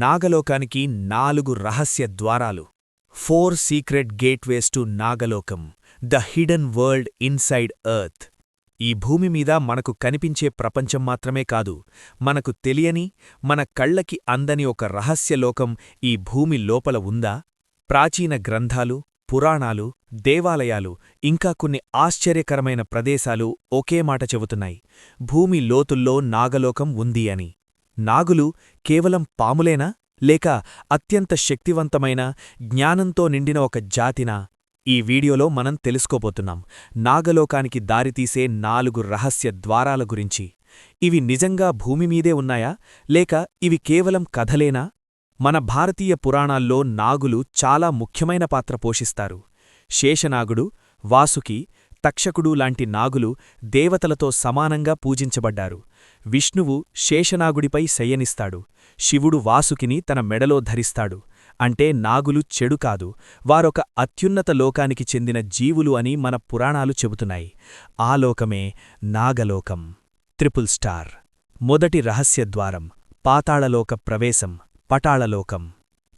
నాగలోకానికి నాలుగు రహస్య ద్వారాలు. Four secret gateways to Nagalokam the hidden world inside earth. ఈ భూమి మీద మనకు కనిపించే ప్రపంచం మాత్రమే కాదు మనకు తెలియని మన కళ్ళకి అందని ఒక రహస్యలోకం ఈ భూమి లోపల ఉందా? ప్రాచీన గ్రంథాలు పురాణాలు దేవాలయాలు ఇంకా కొన్ని ఆశ్చర్యకరమైన ప్రదేశాలు ఒకే మాట చెబుతున్నాయి భూమి లోతుల్లో నాగలోకం ఉంది అని. నాగులు కేవలం పాములేనా? లేక అత్యంత శక్తివంతమైన జ్ఞానంతో నిండిన ఒక జాతినా? ఈ వీడియోలో మనం తెలుసుకోబోతున్నాం. నాగలోకానికి దారితీసే నాలుగు రహస్య ద్వారాల గురించి. ఇవి నిజంగా భూమిమీదే ఉన్నాయా? లేక ఇవి కేవలం కథలేనా? మన భారతీయ పురాణాల్లో నాగులు చాలా ముఖ్యమైన పాత్ర పోషిస్తారు. శేషనాగుడు వాసుకి తక్షకుడు లాంటి నాగులు దేవతలతో సమానంగా పూజించబడ్డారు. విష్ణువు శేషనాగుడిపై శయనిస్తాడు. శివుడు వాసుకిని తన మెడలో ధరిస్తాడు. అంటే నాగులు చెడు కాదు. వారొక అత్యున్నత లోకానికి చెందిన జీవులు అని మన పురాణాలు చెబుతున్నాయి. ఆ లోకమే నాగలోకం. Triple star. మొదటి రహస్యద్వారం పాతాళలోక ప్రవేశం. పటాళలోకం.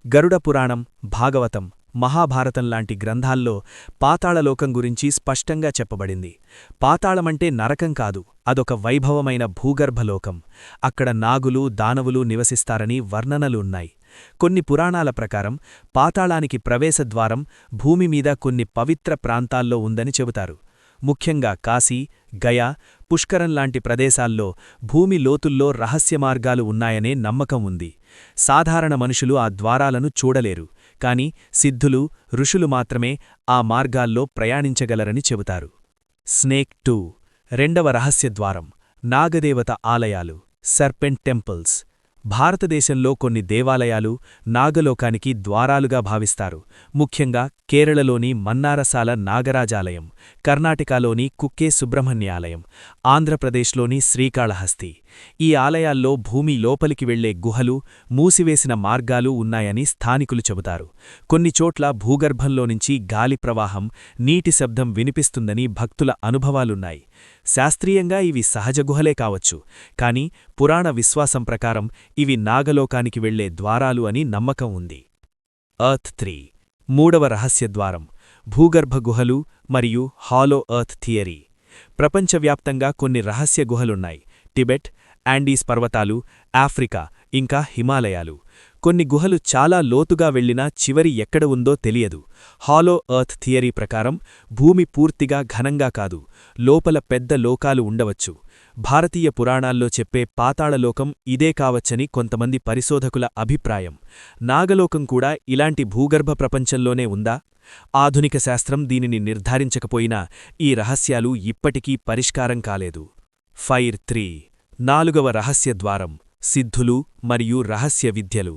గరుడ పురాణం. భాగవతం. మహాభారతం లాంటి గ్రంథాల్లో పాతాళలోకం గురించి స్పష్టంగా చెప్పబడింది. పాతాళమంటే నరకం కాదు అదొక వైభవమైన భూగర్భలోకం. అక్కడ నాగులు దానవులు నివసిస్తారని వర్ణనలున్నాయి కొన్ని పురాణాల ప్రకారం పాతాళానికి ప్రవేశద్వారం భూమిమీద కొన్ని పవిత్ర ప్రాంతాల్లో ఉందని చెబుతారు. ముఖ్యంగా కాశీ గయా పుష్కరం లాంటి ప్రదేశాల్లో భూమి లోతుల్లో రహస్యమార్గాలు ఉన్నాయనే నమ్మకం ఉంది. సాధారణ మనుషులు ఆ ద్వారాలను చూడలేరు. కాని సిద్ధులు ఋషులు మాత్రమే ఆ మార్గాల్లో ప్రయాణించగలరని చెబుతారు. స్నేక్ టూ రెండవ రహస్యద్వారం నాగదేవత ఆలయాలు సర్పెంట్ టెంపుల్స్ భారతదేశంలో కొన్ని దేవాలయాలు నాగలోకానికి ద్వారాలుగా భావిస్తారు. ముఖ్యంగా కేరళలోని మన్నారసాల నాగరాజాలయం కర్ణాటకలోని కుక్కే సుబ్రహ్మణ్యాలయం ఆంధ్రప్రదేశ్లోని శ్రీకాళహస్తి. ఈ ఆలయాల్లో భూమి లోపలికి వెళ్ళే గుహలు మూసివేసిన మార్గాలు ఉన్నాయని స్థానికులు చెబుతారు. కొన్ని చోట్ల భూగర్భంలోనుంచి గాలి ప్రవాహం నీటి శబ్దం వినిపిస్తుందని భక్తుల అనుభవాలున్నాయి. శాస్త్రీయంగా ఇవి సహజ గుహలే కావచ్చు కాని పురాణ విశ్వాసం ప్రకారం ఇవి నాగలోకానికి వెళ్ళే ద్వారాలు అని నమ్మకం ఉంది. అర్త్ త్రీ మూడవ రహస్యద్వారం భూగర్భ గుహలు మరియు హాలో ఎర్త్ థియరీ. ప్రపంచవ్యాప్తంగా కొన్ని రహస్య గుహలున్నాయి టిబెట్ యాండీస్ పర్వతాలు ఆఫ్రికా ఇంకా హిమాలయాలు. కొన్ని గుహలు చాలా లోతుగా వెళ్ళినా చివరి ఎక్కడ ఉందో తెలియదు. హాలో ఎర్త్ థియరీ ప్రకారం భూమి పూర్తిగా ఘనంగా కాదు లోపల పెద్ద లోకాలు ఉండవచ్చు. భారతీయ పురాణాల్లో చెప్పే పాతాళలోకం ఇదే కావచ్చని కొంతమంది పరిశోధకుల అభిప్రాయం. నాగలోకం కూడా ఇలాంటి భూగర్భ ప్రపంచంలోనే ఉందా? ఆధునిక శాస్త్రం దీనిని నిర్ధారించకపోయినా ఈ రహస్యాలు ఇప్పటికీ పరిష్కారం కాలేదు. ఫైర్ త్రీ నాలుగవ రహస్యద్వారం సిద్ధులు మరియు రహస్య విద్యలు.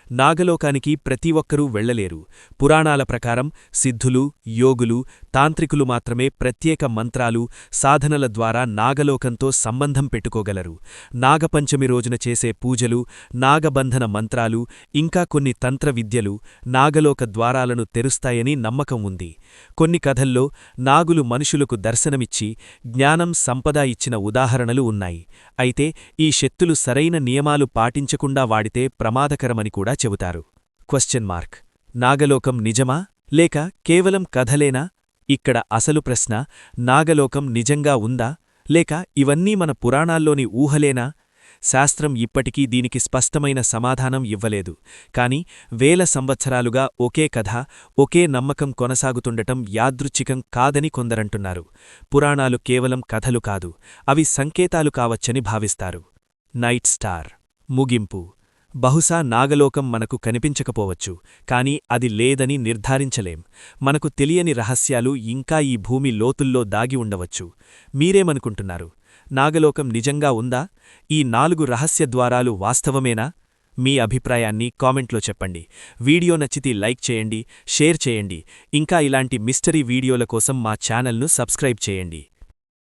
నాగలోకానికి ప్రతి ఒక్కరూ వెళ్ళలేరు పురాణాల ప్రకారం సిద్ధులు యోగులు తాంత్రికులు మాత్రమే ప్రత్యేక మంత్రాలు సాధనల ద్వారా నాగలోకంతో సంబంధం పెట్టుకోగలరు. నాగపంచమి రోజున చేసే పూజలు నాగబంధన మంత్రాలు ఇంకా కొన్ని తంత్ర విద్యలు నాగలోక ద్వారాలను తెరుస్తాయని నమ్మకం ఉంది. కొన్ని కథల్లో నాగులు మనుషులకు దర్శనమిచ్చి జ్ఞానం సంపద ఇచ్చిన ఉదాహరణలు ఉన్నాయి. అయితే ఈ శక్తులు సరైన నియమాలు పాటించకుండా వాడితే ప్రమాదకరమని కూడా చెబుతారు. క్వశ్చన్ మార్క్ నాగలోకం నిజమా? లేక కేవలం కథలేనా? ఇక్కడ అసలు ప్రశ్న నాగలోకం నిజంగా ఉందా? లేక ఇవన్నీ మన పురాణాల్లోని ఊహలేనా? శాస్త్రం ఇప్పటికీ దీనికి స్పష్టమైన సమాధానం ఇవ్వలేదు. కాని వేల సంవత్సరాలుగా ఒకే కథ ఒకే నమ్మకం కొనసాగుతుండటం యాదృచ్ఛికం కాదని కొందరంటున్నారు. పురాణాలు కేవలం కథలు కాదు అవి సంకేతాలు కావచ్చని భావిస్తారు. నైట్ స్టార్ ముగింపు. బహుశా నాగలోకం మనకు కనిపించకపోవచ్చు కాని అది లేదని నిర్ధారించలేం. మనకు తెలియని రహస్యాలు ఇంకా ఈ భూమి లోతుల్లో దాగి ఉండవచ్చు. మీరేమనుకుంటున్నారు? నాగలోకం నిజంగా ఉందా? ఈ నాలుగు రహస్య ద్వారాలు వాస్తవమేనా? మీ అభిప్రాయాన్ని కామెంట్లో చెప్పండి. వీడియో నచ్చితే లైక్ చేయండి షేర్ చేయండి. ఇంకా ఇలాంటి మిస్టరీ వీడియోల కోసం మా ఛానల్ను సబ్స్క్రైబ్ చేయండి.